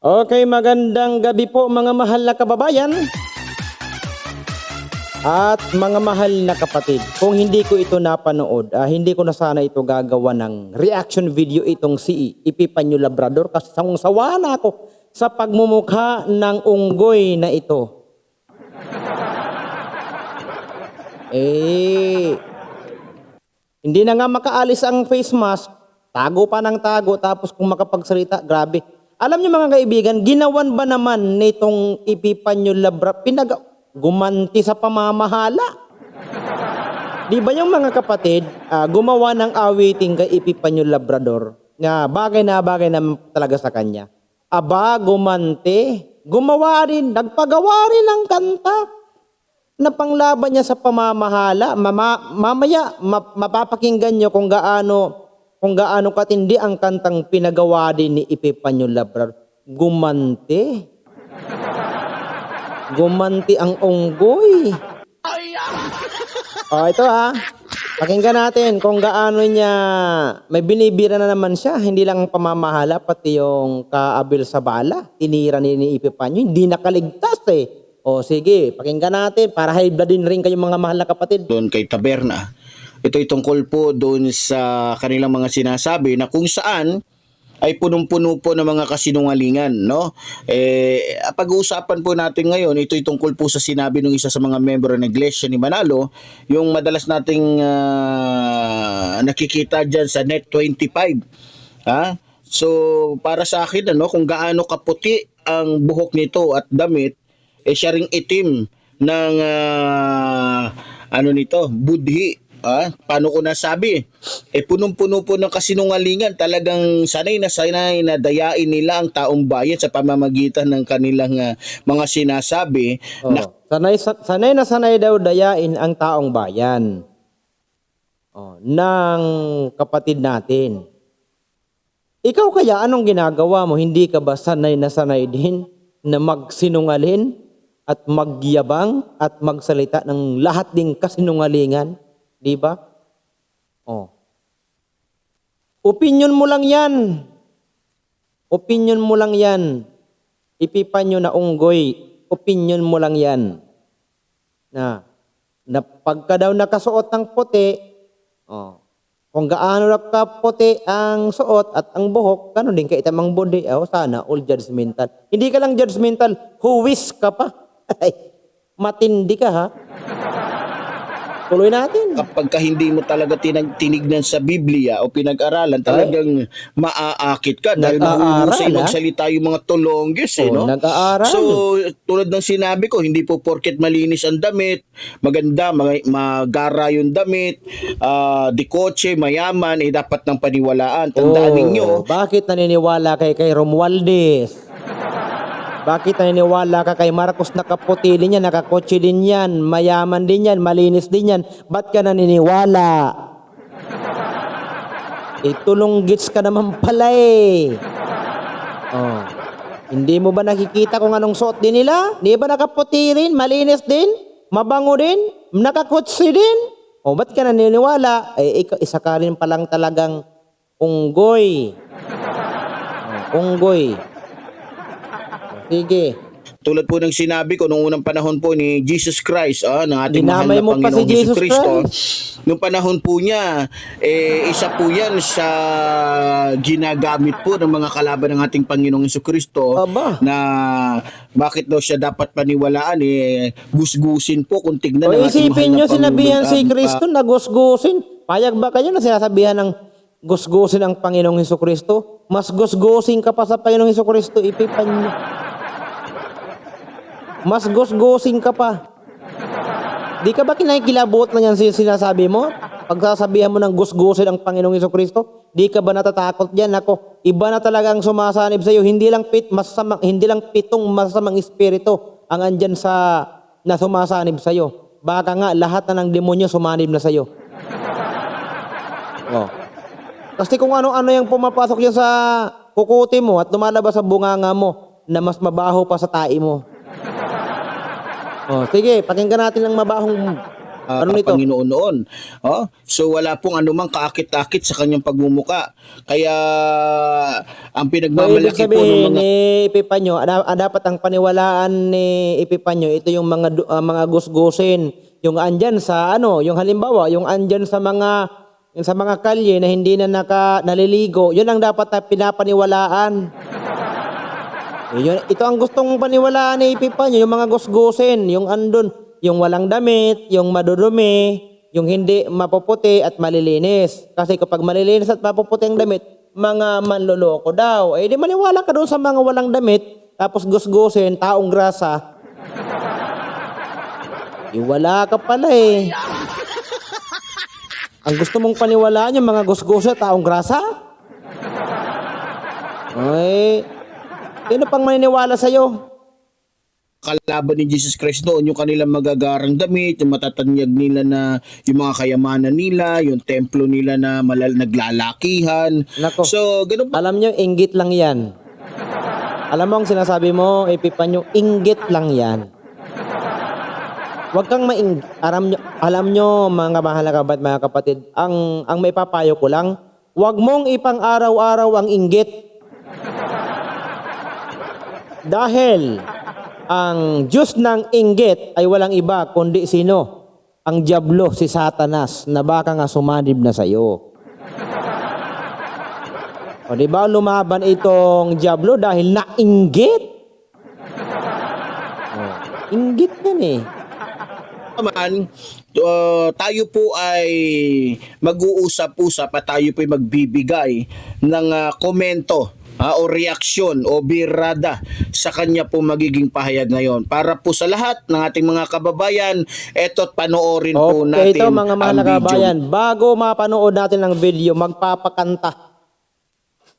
Okay, magandang gabi po mga mahal na kababayan. At mga mahal na kapatid, kung hindi ko ito napanood, ah, hindi ko na sana ito gagawa ng reaction video itong si Ipipanyo Labrador kasi sawang-sawa na ako sa pagmumukha ng unggoy na ito. Eh, hindi na nga makaalis ang face mask, tago pa ng tago, tapos kung makapagsalita, grabe. Alam niyo mga kaibigan, ginawan ba naman nitong Epipanyo Labra, pinag gumanti sa pamamahala? Di ba yung mga kapatid, ah, gumawa ng awiting kay Epipanyo Labrador, na bagay na bagay naman talaga sa kanya. Aba, gumante, gumawa rin, nagpagawa rin ng kanta na panglaban niya sa pamamahala. Mama, mamaya ma- mapapakinggan niyo kung gaano kung gaano katindi ang kantang pinagawa din ni Epipanyo Labrador. Gumante. Gumanti ang unggoy. Oh, ito ha. Pakinggan natin kung gaano niya may binibira na naman siya. Hindi lang ang pamamahala, pati yung kaabil sa bala. Tinira ni, ni Epipanyo. Hindi nakaligtas eh. O sige, pakinggan natin para blood din rin kayong mga mahal na kapatid. doon kay Taberna. Ito ay tungkol po doon sa kanilang mga sinasabi na kung saan ay punong-puno po ng mga kasinungalingan, no? Eh, pag-uusapan po natin ngayon, ito ay tungkol po sa sinabi ng isa sa mga membro ng iglesia ni Manalo, yung madalas nating ah, nakikita dyan sa Net 25. Ha? So, para sa akin, ano, kung gaano kaputi ang buhok nito at damit, eh siya itim ng ah, ano nito, budhi. Ah, paano ko nasabi? Eh punong-puno po ng kasinungalingan. Talagang sanay na sanay na dayain nila ang taong bayan sa pamamagitan ng kanilang ah, mga sinasabi Oh, na sanay, sa- sanay na sanay daw dayain ang taong bayan oh, ng kapatid natin. Ikaw kaya anong ginagawa mo? Hindi ka ba sanay na sanay din na magsinungalin at magyabang at magsalita ng lahat ding kasinungalingan? Di ba? Oh. Opinion mo lang yan. Opinion mo lang yan. Ipipan nyo na unggoy. Opinion mo lang yan. Na, na pagka daw nakasuot ng puti, oh, kung gaano na kaputi ang suot at ang buhok, ganun din kaitam ang body. Oh, sana all judgmental. Hindi ka lang judgmental, huwis ka pa. Matindi ka ha. Tuloy natin. kapag ka hindi mo talaga tinag, tinignan sa Biblia o pinag-aralan, talagang maaakit ka dahil Nag-aaral, mahusay ah. magsalita yung mga tulonggis eh, Oh, no? nag-aaral. So, tulad ng sinabi ko, hindi po porket malinis ang damit, maganda, mag- magara yung damit, ah, di kotse, mayaman, eh dapat ng paniwalaan. Tandaan Oh, ninyo, Bakit naniniwala kay kay Romualdez? Bakit naniniwala ka kay Marcos nakaputi din yan, nakakotse din yan, mayaman din yan, malinis din yan. Ba't ka naniniwala? Itulong gits ka naman pala eh. Oh. Hindi mo ba nakikita kung anong suot din nila? Di ba nakaputi rin, malinis din, mabango din, nakakotse din? O ba't ka naniniwala? Eh, ikaw, isa ka rin palang talagang unggoy. Oh, unggoy. Sige. tulad po ng sinabi ko noong unang panahon po ni Jesus Christ, ah, ng ating Dinamay mahal na mo pa si Panginoong Jesus Jesucristo, nung panahon po niya, eh, isa po yan sa ginagamit po ng mga kalaban ng ating Panginoong Jesucristo Aba. na bakit daw siya dapat paniwalaan, eh, gusgusin po kung tignan O ng ating mahal isipin na nyo, sinabihan si ah, Kristo na gusgusin. Payag ba kayo na sinasabihan ng gusgusin ang Panginoong Heso Kristo? Mas gusgusin ka pa sa Panginoong Heso Kristo, ipipan nyo. Mas gusgusin ka pa. Di ka ba kinakilabot na yan sin- sinasabi mo? Pagsasabihan mo ng gusgusin ang Panginoong Heso Kristo, di ka ba natatakot diyan? Ako, iba na talaga ang sumasanib sa iyo. Hindi lang pit masamang hindi lang pitong masamang espiritu ang andyan sa na sumasanib sa iyo. Baka nga lahat na ng demonyo sumanib na sa iyo. Oh. Kasi kung ano-ano yung pumapasok yan sa kukuti mo at lumalabas sa bunganga mo na mas mabaho pa sa tai mo. Oh, sige, pakinggan natin ang mabahong Ano nito? Panginoon noon. Oh, so wala pong anumang kaakit-akit sa kanyang pagmumuka. Kaya ang So, pinagmamalaki po ng mga ni Epipanyo, ada- ah, dapat ang paniwalaan ni Epipanyo, ito yung mga ah, mga gusgusin, yung andyan sa ano, yung halimbawa, yung andyan sa mga yung sa mga kalye na hindi na naka, naliligo, yun ang dapat na pinapaniwalaan. Yun, ito ang gustong paniwalaan ni Epipanyo, yung mga gusgusin, yung andun, yung walang damit, yung madudumi, yung hindi mapuputi at malilinis. Kasi kapag malilinis at mapuputi ang damit, mga manloloko daw. Eh di maniwala ka doon sa mga walang damit, tapos gusgusin, taong grasa. Eh, wala ka pala eh. Ang gusto mong paniwalaan yung mga gusgusa, taong grasa? Ay, sino pang maniniwala sa'yo? kalaban ni Jesus Christ noon, yung kanilang magagarang damit, yung matatanyag nila na yung mga kayamanan nila, yung templo nila na malal naglalakihan. Nako. So, ganun po. Alam nyo, inggit lang yan. Alam mo ang sinasabi mo, Epipanyo, inggit lang yan. Huwag kang maing alam nyo, alam nyo mga mahal na kabat, mga kapatid, ang ang may papayo ko lang, huwag mong ipang araw-araw ang inggit. Dahil ang Diyos ng inggit ay walang iba kundi sino? Ang Diablo, si Satanas, na baka nga sumanib na sa'yo. O di ba lumaban itong Diablo dahil nainggit? O, inggit yan eh. naman, uh, tayo po ay mag-uusap-usap at tayo po ay magbibigay ng uh, komento ah, o reaksyon o birada sa kanya po magiging pahayag ngayon. Para po sa lahat ng ating mga kababayan, eto't panoorin po Okay, natin ito mga mahal ang na video. kabayan, bago mapanood natin ang video, magpapakanta.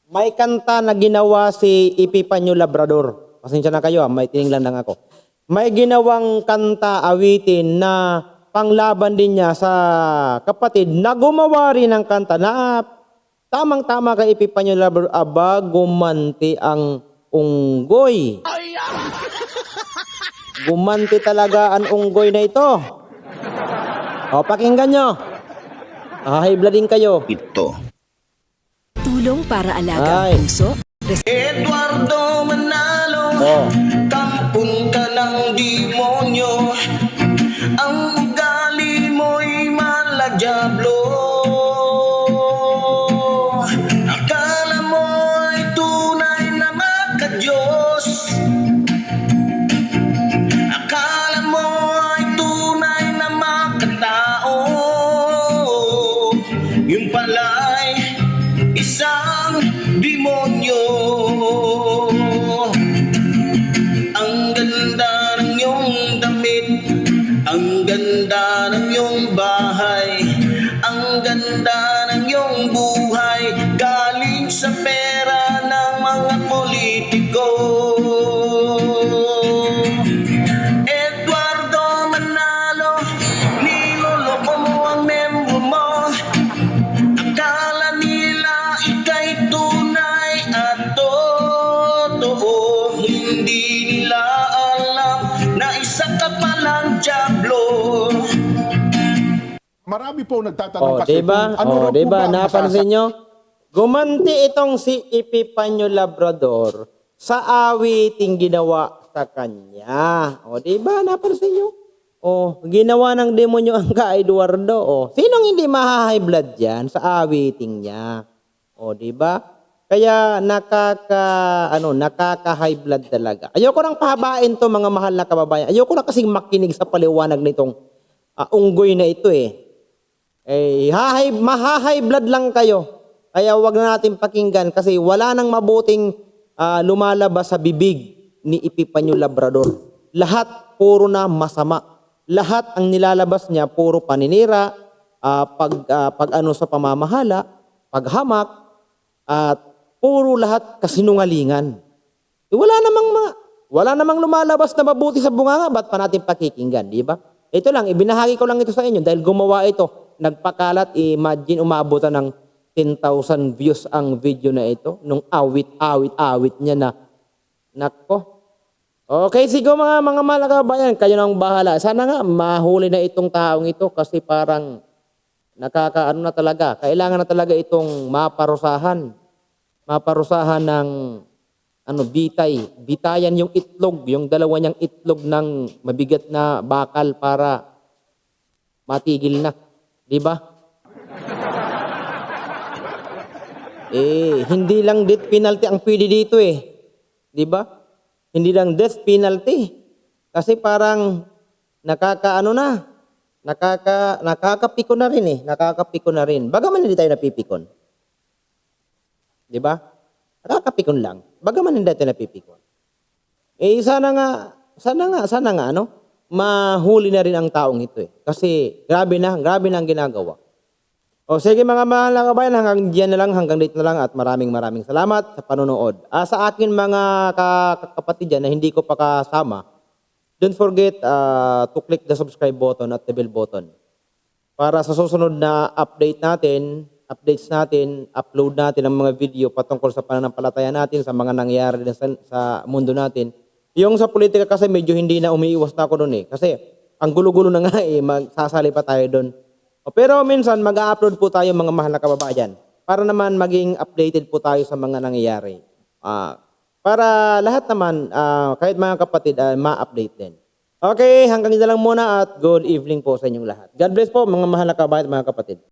May kanta na ginawa si Epipanyo Labrador. Pasensya na kayo, ah, may tininglan lang ako. May ginawang kanta, awitin na panglaban din niya sa kapatid na gumawa rin ng kanta na tamang-tama kay Epipanyo Labrador, aba, gumanti ang unggoy. Gumanti talaga ang unggoy na ito. O, pakinggan nyo. Blood din kayo. Ito. Tulong para alaga Ay. ang puso, Eduardo Manalo, Oh. kampun ka ng demonyo, Marami po nagtatanong Oh, kasi 'di ba? kung ano oh, raw 'di po ba? Napansin nyo? Gumanti itong si Epipanyo Labrador sa awiting ginawa sa kanya. O, 'di ba? Napansin nyo? Oh, ginawa ng demonyo ang ka Eduardo. Oh, sinong hindi maha-high blood diyan sa awiting niya? O, 'di ba? Kaya nakaka ano, nakaka-high blood talaga. Ayoko nang pahabain to mga mahal na kababayan. Ayoko na kasing makinig sa paliwanag nitong ah, unggoy na ito eh. Eh, hahay, mahahay blood lang kayo. Kaya wag na natin pakinggan kasi wala nang mabuting ah, lumalabas sa bibig ni Epipanyo Labrador. Lahat puro na masama. Lahat ang nilalabas niya puro paninira, ah, pag ah, pag ano sa pamamahala, paghamak at puro lahat kasinungalingan. Eh, wala namang mga, wala namang lumalabas na mabuti sa bunganga, ba't pa natin pakikinggan, di ba? Ito lang, ibinahagi ko lang ito sa inyo dahil gumawa ito, nagpakalat, imagine umabutan ng 10,000 views ang video na ito, nung awit, awit, awit niya na, nako, Okay, sige mga mga kababayan, kayo nang bahala. Sana nga mahuli na itong taong ito kasi parang nakakaano na talaga. Kailangan na talaga itong maparusahan. Maparusahan ng ano bitay, bitayan yung itlog, yung dalawa niyang itlog ng mabigat na bakal para matigil na, 'di ba? Eh, hindi lang death penalty ang pwede dito eh. 'Di ba? Hindi lang death penalty. Kasi parang nakakaano na. Nakaka nakakapiko na rin eh. Nakakapiko na rin. Bagaman hindi tayo napipikon. 'Di ba? Nakakapikon lang. Bagaman hindi tayo napipikon. Eh sana nga sana nga sana nga ano, mahuli na rin ang taong ito eh. Kasi grabe na, grabe na ang ginagawa. O sige mga mahal na kabayan, hanggang diyan na lang, hanggang dito na lang at maraming maraming salamat sa panonood. Ah, sa akin mga ka- kapatid dyan na hindi ko pa kasama, don't forget ah, to click the subscribe button at the bell button. Para sa susunod na update natin, updates natin, upload natin ang mga video patungkol sa pananampalataya natin, sa mga nangyayari din sa, sa mundo natin. Yung sa politika kasi medyo hindi na umiiwas na ako doon eh. Kasi ang gulo-gulo na nga eh, magsasali pa tayo doon. Pero minsan mag-upload po tayo mga mahal na kababayan para naman maging updated po tayo sa mga nangyayari. Ah, para lahat naman, ah, kahit mga kapatid, ah, ma-update din. Okay, hanggang dito lang muna at good evening po sa inyong lahat. God bless po mga mahal na kababayan mga kapatid.